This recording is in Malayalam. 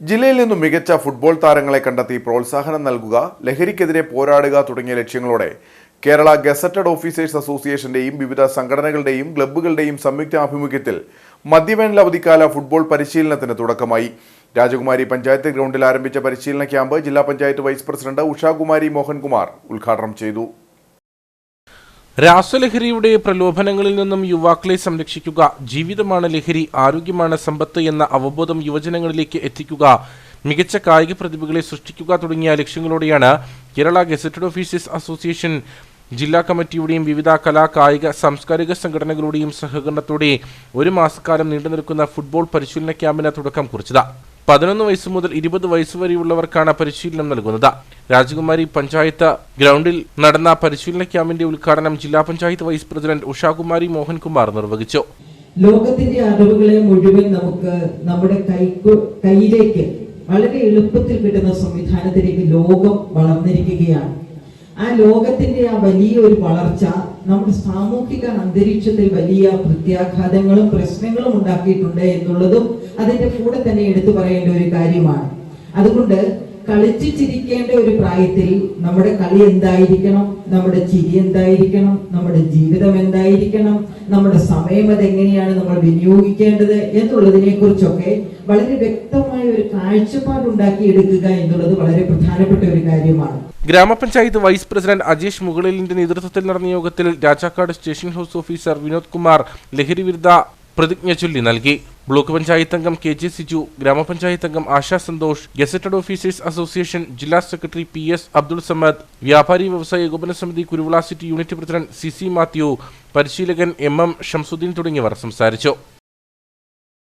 ജില്ലയിൽ നിന്നും മികച്ച ഫുട്ബോൾ താരങ്ങളെ കണ്ടെത്തി പ്രോത്സാഹനം നൽകുക ലഹരിക്കെതിരെ പോരാടുക തുടങ്ങിയ ലക്ഷ്യങ്ങളോടെ കേരള ഗസറ്റഡ് ഓഫീസേഴ്സ് അസോസിയേഷന്റെയും വിവിധ സംഘടനകളുടെയും ക്ലബ്ബുകളുടെയും സംയുക്ത ആഭിമുഖ്യത്തിൽ മദ്യവേനൽ അവധിക്കാല ഫുട്ബോൾ പരിശീലനത്തിന് തുടക്കമായി. രാജകുമാരി പഞ്ചായത്ത് ഗ്രൗണ്ടിൽ ആരംഭിച്ച പരിശീലന ക്യാമ്പ് ജില്ലാ പഞ്ചായത്ത് വൈസ് പ്രസിഡന്റ് ഉഷാകുമാരി മോഹൻകുമാർ ഉദ്ഘാടനം ചെയ്തു. രാസലഹരിയുടെ പ്രലോഭനങ്ങളിൽ നിന്നും യുവാക്കളെ സംരക്ഷിക്കുക ജീവിതമാണ് ലഹരി ആരോഗ്യമാണ് സമ്പത്ത് എന്ന അവബോധം യുവജനങ്ങളിലേക്ക് എത്തിക്കുക മികച്ച കായിക പ്രതിഭകളെ സൃഷ്ടിക്കുക തുടങ്ങിയ ലക്ഷ്യങ്ങളോടെയാണ് കേരള ഗസറ്റഡ് ഓഫീസേഴ്സ് അസോസിയേഷൻ ജില്ലാ കമ്മിറ്റിയുടെയും വിവിധ കലാ കായിക സാംസ്കാരിക സംഘടനകളുടെയും സഹകരണത്തോടെ ഒരു മാസക്കാലം നീണ്ടുനിൽക്കുന്ന ഫുട്ബോൾ പരിശീലന ക്യാമ്പിന് തുടക്കം കുറിച്ചത്. പതിനൊന്ന് വയസ്സ് മുതൽ ഇരുപത് വയസ്സ് വരെയുള്ളവർക്കാണ് പരിശീലനം നൽകുന്നത്. രാജകുമാരി പഞ്ചായത്ത് ഗ്രൗണ്ടിൽ നടന്ന പരിശീലന ക്യാമ്പിന്റെ ഉദ്ഘാടനം ജില്ലാ പഞ്ചായത്ത് വൈസ് പ്രസിഡന്റ് ഉഷാകുമാരി മോഹൻകുമാർ നിർവഹിച്ചു. ലോകത്തിന്റെ അറിവുകളെ മുഴുവൻ നമുക്ക് നമ്മുടെ കൈക്കു കയ്യിലേക്ക് വളരെ എളുപ്പത്തിൽ കിട്ടുന്ന സംവിധാനത്തിലേക്ക് ലോകം വളർന്നിരിക്കുകയാണ്. ആ ലോകത്തിന്റെ ആ വലിയ ഒരു വളർച്ച നമ്മുടെ സാമൂഹിക അന്തരീക്ഷത്തിൽ വലിയ പ്രത്യാഘാതങ്ങളും പ്രശ്നങ്ങളും ഉണ്ടാക്കിയിട്ടുണ്ട് എന്നുള്ളതും അതിന്റെ കൂടെ തന്നെ എടുത്തു പറയേണ്ട ഒരു കാര്യമാണ്. അതുകൊണ്ട് കളിച്ചു ചിരിക്കേണ്ട ഒരു പ്രായത്തിൽ നമ്മുടെ കളി എന്തായിരിക്കണം? നമ്മുടെ ചിരി എന്തായിരിക്കണം? നമ്മുടെ ജീവിതം എന്തായിരിക്കണം? നമ്മുടെ സമയം അതെങ്ങനെയാണ് നമ്മൾ വിനിയോഗിക്കേണ്ടത് എന്നുള്ളതിനെ കുറിച്ചൊക്കെ വളരെ വ്യക്തമായ ഒരു കാഴ്ചപ്പാടുണ്ടാക്കി എടുക്കുക എന്നുള്ളത് വളരെ പ്രധാനപ്പെട്ട ഒരു കാര്യമാണ്. ഗ്രാമപഞ്ചായത്ത് വൈസ് പ്രസിഡന്റ് അജീഷ് മുകളിലിന്റെ നേതൃത്വത്തിൽ നടന്ന യോഗത്തിൽ Rajakkad station house officer Vinod Kumar ലഹരി വിരുദ്ധ പ്രതിജ്ഞ ചൊല്ലി നൽകി. ബ്ലോക്ക് പഞ്ചായത്ത് അംഗം കെ ജെ സിജു ഗ്രാമപഞ്ചായത്ത് അംഗം Asha Santhosh gazetted officers association ജില്ലാ secretary P S Abdul Samad വ്യാപാരി വ്യവസായ ഏകോപന സമിതി Kuruvila city unit president C C Mathew പരിശീലകൻ എം എം ഷംസുദ്ദീൻ തുടങ്ങിയവർ സംസാരിച്ചു.